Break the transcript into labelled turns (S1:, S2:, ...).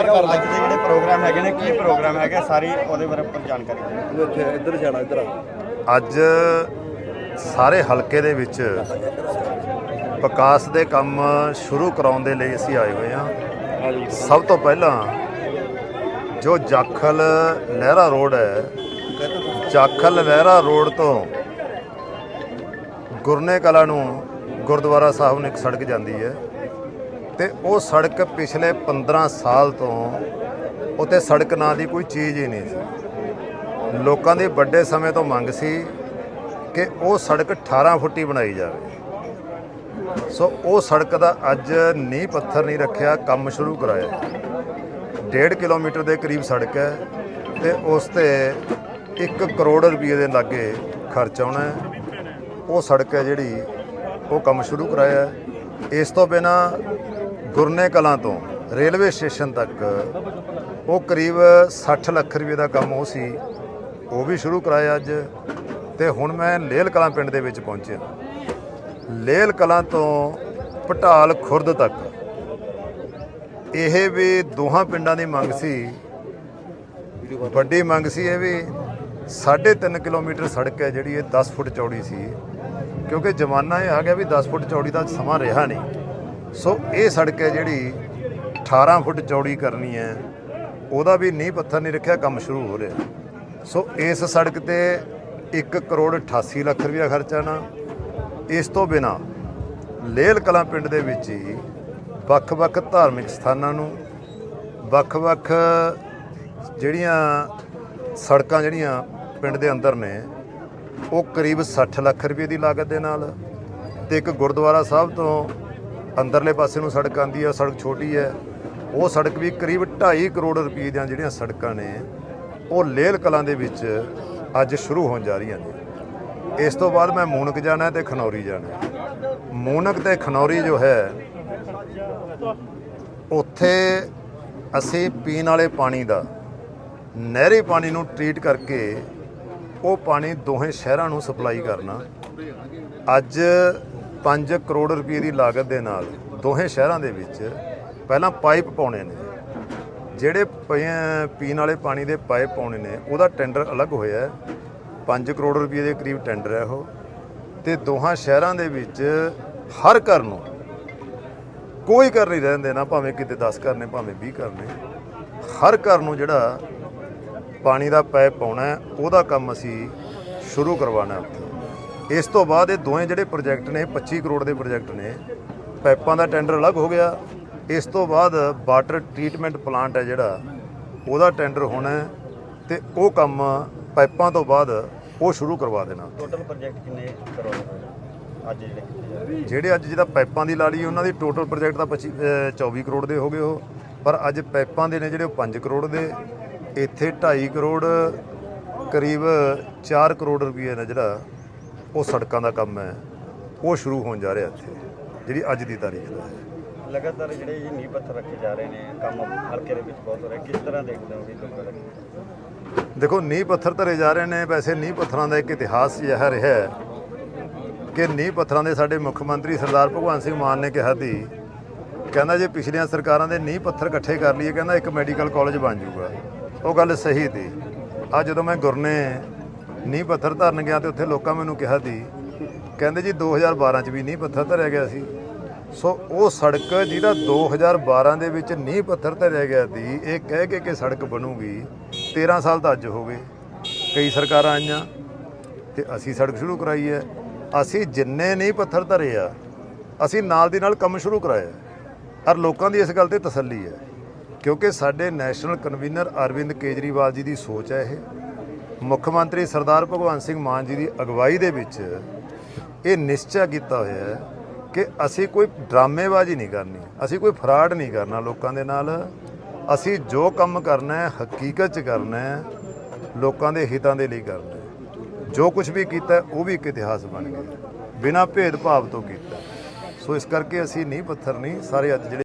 S1: ਹੈਗਾ ਅੱਜ ਦੇ ਜਿਹੜੇ ਪ੍ਰੋਗਰਾਮ ਹੈਗੇ ਨੇ ਕੀ ਪ੍ਰੋਗਰਾਮ ਹੈਗਾ ਸਾਰੀ ਉਹਦੇ ਬਾਰੇ ਪਰ ਜਾਣਕਾਰੀ ਦਿਓ।
S2: ਇੱਥੇ ਇੱਧਰ ਜਾਣਾ ਇੱਧਰ
S3: ਅੱਜ ਸਾਰੇ ਹਲਕੇ ਦੇ ਵਿੱਚ ਵਿਕਾਸ ਦੇ ਕੰਮ ਸ਼ੁਰੂ ਕਰਾਉਣ ਦੇ ਲਈ ਅਸੀਂ ਆਏ ਹੋਏ ਹਾਂ। ਸਭ ਤੋਂ ਪਹਿਲਾਂ ਜੋ ਜਾਖਲ ਲਹਿਰਾ ਰੋਡ ਹੈ ਜਾਖਲ ਲਹਿਰਾ ਰੋਡ ਤੋਂ ਗੁਰਨੇ ਕਲਾ ਨੂੰ ਗੁਰਦੁਆਰਾ ਸਾਹਿਬ ਨੂੰ ਇੱਕ ਸੜਕ ਜਾਂਦੀ ਹੈ। ਤੇ ਉਹ ਸੜਕ ਪਿਛਲੇ 15 ਸਾਲ ਤੋਂ ਉੱਤੇ ਸੜਕ ਨਾਂ ਦੀ ਕੋਈ ਚੀਜ਼ ਹੀ ਨਹੀਂ ਸੀ। ਲੋਕਾਂ ਦੀ ਵੱਡੇ ਸਮੇਂ ਤੋਂ ਮੰਗ ਸੀ ਕਿ ਉਹ ਸੜਕ 18 ਫੁੱਟੀ ਬਣਾਈ ਜਾਵੇ। ਸੋ ਉਹ ਸੜਕ ਦਾ ਅੱਜ ਨੀਂਹ ਪੱਥਰ ਨਹੀਂ ਰੱਖਿਆ, ਕੰਮ ਸ਼ੁਰੂ ਕਰਾਇਆ। 1.5 ਕਿਲੋਮੀਟਰ ਦੇ ਕਰੀਬ ਸੜਕ ਹੈ ਤੇ ਉਸ ਤੇ 1 ਕਰੋੜ ਰੁਪਏ ਦੇ ਲਾਗੇ ਖਰਚ ਆਉਣਾ ਉਹ ਸੜਕ ਹੈ ਜਿਹੜੀ ਉਹ ਕੰਮ ਸ਼ੁਰੂ ਕਰਾਇਆ। ਇਸ ਤੋਂ ਬਿਨਾ ਗੁਰਨੇ ਕਲਾਂ ਤੋਂ ਰੇਲਵੇ ਸਟੇਸ਼ਨ ਤੱਕ, ਉਹ ਕਰੀਬ 60 ਲੱਖ ਰੁਪਏ ਦਾ ਕੰਮ ਉਹ ਸੀ, ਉਹ ਵੀ ਸ਼ੁਰੂ ਕਰਾਇਆ ਅੱਜ, ਤੇ ਹੁਣ ਮੈਂ ਲੇਲ ਕਲਾਂ ਪਿੰਡ ਦੇ ਵਿੱਚ ਪਹੁੰਚਿਆ। ਲੇਲ ਕਲਾਂ ਤੋਂ ਪਟਾਲ ਖੁਰਦ ਤੱਕ। ਇਹ ਵੀ ਦੋਹਾਂ ਪਿੰਡਾਂ ਦੀ ਮੰਗ ਸੀ। ਵੱਡੀ ਮੰਗ ਸੀ ਇਹ ਵੀ 3.5 ਕਿਲੋਮੀਟਰ ਸੜਕ ਹੈ ਜਿਹੜੀ ਇਹ 10 ਫੁੱਟ ਚੌੜੀ ਸੀ, ਕਿਉਂਕਿ ਜ਼ਮਾਨਾ ਇਹ ਆ ਗਿਆ ਵੀ 10 ਫੁੱਟ ਚੌੜੀ ਦਾ ਸਮਾਂ ਰਿਹਾ ਨਹੀਂ। ਸੋ ਇਹ ਸੜਕ ਹੈ ਜਿਹੜੀ 18 ਫੁੱਟ ਚੌੜੀ ਕਰਨੀ ਹੈ। ਉਹਦਾ ਵੀ ਨੀਂਹ ਪੱਥਰ ਨਹੀਂ ਰੱਖਿਆ, ਕੰਮ ਸ਼ੁਰੂ ਹੋ ਰਿਹਾ। ਸੋ ਇਸ ਸੜਕ ਤੇ 1 ਕਰੋੜ 88 ਲੱਖ ਰੁਪਇਆ ਖਰਚਾ ਨਾ ਇਸ ਤੋਂ ਬਿਨਾ ਲੇਲ ਕਲਾਂ ਪਿੰਡ ਦੇ ਵਿੱਚ ਹੀ ਵੱਖ-ਵੱਖ ਧਾਰਮਿਕ ਸਥਾਨਾਂ ਨੂੰ, ਵੱਖ-ਵੱਖ ਜਿਹੜੀਆਂ ਸੜਕਾਂ ਜਿਹੜੀਆਂ ਪਿੰਡ ਦੇ ਅੰਦਰ ਨੇ, ਉਹ ਕਰੀਬ 60 ਲੱਖ ਰੁਪਏ ਦੀ ਲਾਗਤ ਦੇ ਨਾਲ ਤੇ ਇੱਕ ਗੁਰਦੁਆਰਾ ਸਾਹਿਬ ਤੋਂ ਅੰਦਰਲੇ ਪਾਸੇ ਨੂੰ ਸੜਕ ਆਂਦੀ ਹੈ ਸੜਕ ਛੋਟੀ ਹੈ ਉਹ ਸੜਕ ਵੀ ਕਰੀਬ 2.5 ਕਰੋੜ ਰੁਪਏ ਦੀਆਂ ਜਿਹੜੀਆਂ ਸੜਕਾਂ ਨੇ, ਉਹ ਲੇਲ ਕਲਾਂ ਦੇ ਵਿੱਚ ਅੱਜ ਸ਼ੁਰੂ ਹੋਣ ਜਾ ਰਹੀਆਂ ਨੇ। ਇਸ ਤੋਂ ਬਾਅਦ ਮੈਂ ਮੂਨਕ ਜਾਣਾ ਹੈ ਤੇ ਖਨੌਰੀ ਜਾਣਾ। ਮੂਨਕ ਤੇ ਖਨੌਰੀ ਜੋ ਹੈ, ਉੱਥੇ ਅਸੀਂ ਪੀਣ ਵਾਲੇ ਪਾਣੀ ਦਾ, ਨਹਿਰੀ ਪਾਣੀ ਨੂੰ ਟ੍ਰੀਟ ਕਰਕੇ ਉਹ ਪਾਣੀ ਦੋਹੇ ਸ਼ਹਿਰਾਂ ਨੂੰ ਸਪਲਾਈ ਕਰਨਾ। ਅੱਜ 5 ਕਰੋੜ ਰੁਪਏ ਦੀ ਲਾਗਤ ਦੇ ਨਾਲ ਦੋਹੇ ਸ਼ਹਿਰਾਂ ਦੇ ਵਿੱਚ ਪਹਿਲਾਂ ਪਾਈਪ ਪਾਉਣੇ ਨੇ। ਜਿਹੜੇ ਪੀਣ ਵਾਲੇ ਪਾਣੀ ਦੇ ਪਾਈਪ ਪਾਉਣੇ ਨੇ, ਉਹਦਾ ਟੈਂਡਰ ਅਲੱਗ ਹੋਇਆ ਹੈ। 5 ਕਰੋੜ ਰੁਪਏ ਦੇ ਕਰੀਬ ਟੈਂਡਰ ਹੈ ਉਹ। ਤੇ ਦੋਹਾਂ ਸ਼ਹਿਰਾਂ ਦੇ ਵਿੱਚ ਹਰ ਘਰ ਨੂੰ ਕੋਈ ਘਰ ਨਹੀਂ ਰਹਿੰਦੇ ਨਾ ਭਾਵੇਂ ਕਿਤੇ 10 ਘਰ ਨੇ, ਭਾਵੇਂ 20 ਘਰ ਨੇ। ਹਰ ਘਰ ਨੂੰ ਜਿਹੜਾ ਪਾਣੀ ਦਾ ਪਾਈਪ ਪਾਉਣਾ ਉਹਦਾ ਕੰਮ ਅਸੀਂ ਸ਼ੁਰੂ ਕਰਵਾਉਣਾ ਹੈ। ਉੱਥੇ ਇਸ ਤੋਂ ਬਾਅਦ ਇਹ ਦੋਵੇਂ ਜਿਹੜੇ ਪ੍ਰੋਜੈਕਟ ਨੇ 25 ਕਰੋੜ ਦੇ ਪ੍ਰੋਜੈਕਟ ਨੇ ਪਾਈਪਾਂ ਦਾ ਟੈਂਡਰ ਅਲੱਗ ਹੋ ਗਿਆ। ਇਸ ਤੋਂ ਬਾਅਦ ਵਾਟਰ ਟ੍ਰੀਟਮੈਂਟ ਪਲਾਂਟ ਹੈ ਜਿਹੜਾ ਉਹਦਾ ਟੈਂਡਰ ਹੋਣਾ ਤੇ ਉਹ ਕੰਮ ਪਾਈਪਾਂ ਤੋਂ ਬਾਅਦ ਉਹ ਸ਼ੁਰੂ ਕਰਵਾ ਦੇਣਾ।
S1: ਟੋਟਲ ਪ੍ਰੋਜੈਕਟ ਕਿੰਨੇ ਕਰੋੜ? ਅੱਜ ਜਿਹੜੇ
S3: ਅੱਜ ਜਿਹਦਾ ਪਾਈਪਾਂ ਦੀ ਲਾੜੀ ਉਹਨਾਂ ਦੀ ਟੋਟਲ ਪ੍ਰੋਜੈਕਟ ਤਾਂ 25 ਅਹ 24 ਕਰੋੜ ਦੇ ਹੋ ਗਏ ਉਹ। ਪਰ ਅੱਜ ਪਾਈਪਾਂ ਦੇ ਨੇ ਜਿਹੜੇ ਉਹ 5 ਕਰੋੜ ਦੇ। ਇੱਥੇ 2.5 ਕਰੋੜ ਕਰੀਬ 4 ਕਰੋੜ ਰੁਪਏ ਦਾ ਜਿਹੜਾ ਉਹ ਸੜਕਾਂ ਦਾ ਕੰਮ ਹੈ। ਉਹ ਸ਼ੁਰੂ ਹੋਣ ਜਾ ਰਿਹਾ ਇੱਥੇ ਜਿਹੜੀ ਅੱਜ ਦੀ ਤਾਰੀਖ ਦਾ ਹੈ।
S1: ਲਗਾਤਾਰ ਜਿਹੜੇ ਇਹ ਨੀਂਹ ਪੱਥਰ ਰੱਖੇ ਜਾ ਰਹੇ ਨੇ ਕੰਮ ਹਲਕੇ ਦੇ ਵਿੱਚ ਬਹੁਤ ਹੋ ਰਿਹਾ। ਕਿਸ ਤਰ੍ਹਾਂ ਦੇਖਦੇ ਹੋ ਵੀ ਲੋਕਾਂ
S3: ਦੇਖੋ ਨੀਂਹ ਪੱਥਰ ਧਰੇ ਜਾ ਰਹੇ ਨੇ ਵੈਸੇ ਨੀਂਹ ਪੱਥਰਾਂ ਦਾ ਇੱਕ ਇਤਿਹਾਸ ਜਿਹਾ ਰਿਹਾ ਹੈ ਕਿ ਨੀਂਹ ਪੱਥਰਾਂ ਦੇ ਸਾਡੇ ਮੁੱਖ ਮੰਤਰੀ ਸਰਦਾਰ ਭਗਵੰਤ ਸਿੰਘ ਮਾਨ ਨੇ ਕਿਹਾ ਸੀ ਕਹਿੰਦਾ ਜੇ ਪਿਛਲੀਆਂ ਸਰਕਾਰਾਂ ਦੇ ਨੀਂਹ ਪੱਥਰ ਇਕੱਠੇ ਕਰ ਲਈਏ ਕਹਿੰਦਾ ਇੱਕ ਮੈਡੀਕਲ ਕਾਲਜ ਬਣ ਜਾਊਗਾ। ਉਹ ਗੱਲ ਸਹੀ ਸੀ। ਆ ਜਦੋਂ ਮੈਂ ਗੁਰਨੇ ਨੀਂਹ ਪੱਥਰ ਧਰਨ ਗਿਆ ਤੇ ਉੱਥੇ ਲੋਕਾਂ ਮੈਨੂੰ ਕਿਹਾ ਸੀ, ਕਹਿੰਦੇ ਜੀ 2012 ਚ ਵੀ ਨੀਂਹ ਪੱਥਰ ਧਰਿਆ ਗਿਆ ਸੀ। ਸੋ ਉਹ ਸੜਕ ਜਿਹਦਾ 2012 ਦੇ ਵਿੱਚ ਨੀਂਹ ਪੱਥਰ ਧਰਿਆ ਗਿਆ ਸੀ, ਇਹ ਕਹਿ ਕੇ ਕਿ ਸੜਕ ਬਣੂਗੀ 13 ਸਾਲ ਤਾਂ ਅੱਜ ਹੋ ਗਏ, ਕਈ ਸਰਕਾਰਾਂ ਆਈਆਂ ਤੇ ਅਸੀਂ ਸੜਕ ਸ਼ੁਰੂ ਕਰਾਈ ਹੈ। ਅਸੀਂ ਜਿੰਨੇ ਨਹੀਂ ਪੱਥਰ ਧਰੇ ਆ, ਅਸੀਂ ਨਾਲ ਦੀ ਨਾਲ ਕੰਮ ਸ਼ੁਰੂ ਕਰਾਇਆ ਔਰ ਲੋਕਾਂ ਦੀ ਇਸ ਗੱਲ ਤੇ ਤਸੱਲੀ ਹੈ, ਕਿਉਂਕਿ ਸਾਡੇ ਨੈਸ਼ਨਲ ਕਨਵੀਨਰ ਅਰਵਿੰਦ ਕੇਜਰੀਵਾਲ ਜੀ ਦੀ ਸੋਚ ਹੈ ਇਹ। ਮੁੱਖ ਮੰਤਰੀ ਸਰਦਾਰ ਭਗਵੰਤ ਸਿੰਘ ਮਾਨ ਜੀ ਦੀ ਅਗਵਾਈ ਦੇ ਵਿੱਚ ਇਹ ਨਿਸ਼ਚੈ ਕੀਤਾ ਹੋਇਆ ਹੈ ਕਿ ਅਸੀਂ ਕੋਈ ਡਰਾਮੇਬਾਜ਼ੀ ਨਹੀਂ ਕਰਨੀ, ਅਸੀਂ ਕੋਈ ਫਰਾਡ ਨਹੀਂ ਕਰਨਾ ਲੋਕਾਂ ਦੇ ਨਾਲ। ਅਸੀਂ ਜੋ ਕੰਮ ਕਰਨਾ ਹੈ, ਹਕੀਕਤ 'ਚ ਕਰਨਾ ਹੈ, ਲੋਕਾਂ ਦੇ ਹਿੱਤਾਂ ਦੇ ਲਈ ਕਰਨਾ ਜੋ ਕੁਝ ਵੀ ਕੀਤਾ ਉਹ ਵੀ ਇੱਕ ਇਤਿਹਾਸ ਬਣ ਗਿਆ। ਬਿਨਾਂ ਭੇਦਭਾਵ ਤੋਂ ਕੀਤਾ। ਸੋ ਇਸ ਕਰਕੇ ਅਸੀਂ ਨਹੀਂ ਪੱਥਰ ਨਹੀਂ, ਸਾਰੇ ਅੱਜ ਜਿਹੜੇ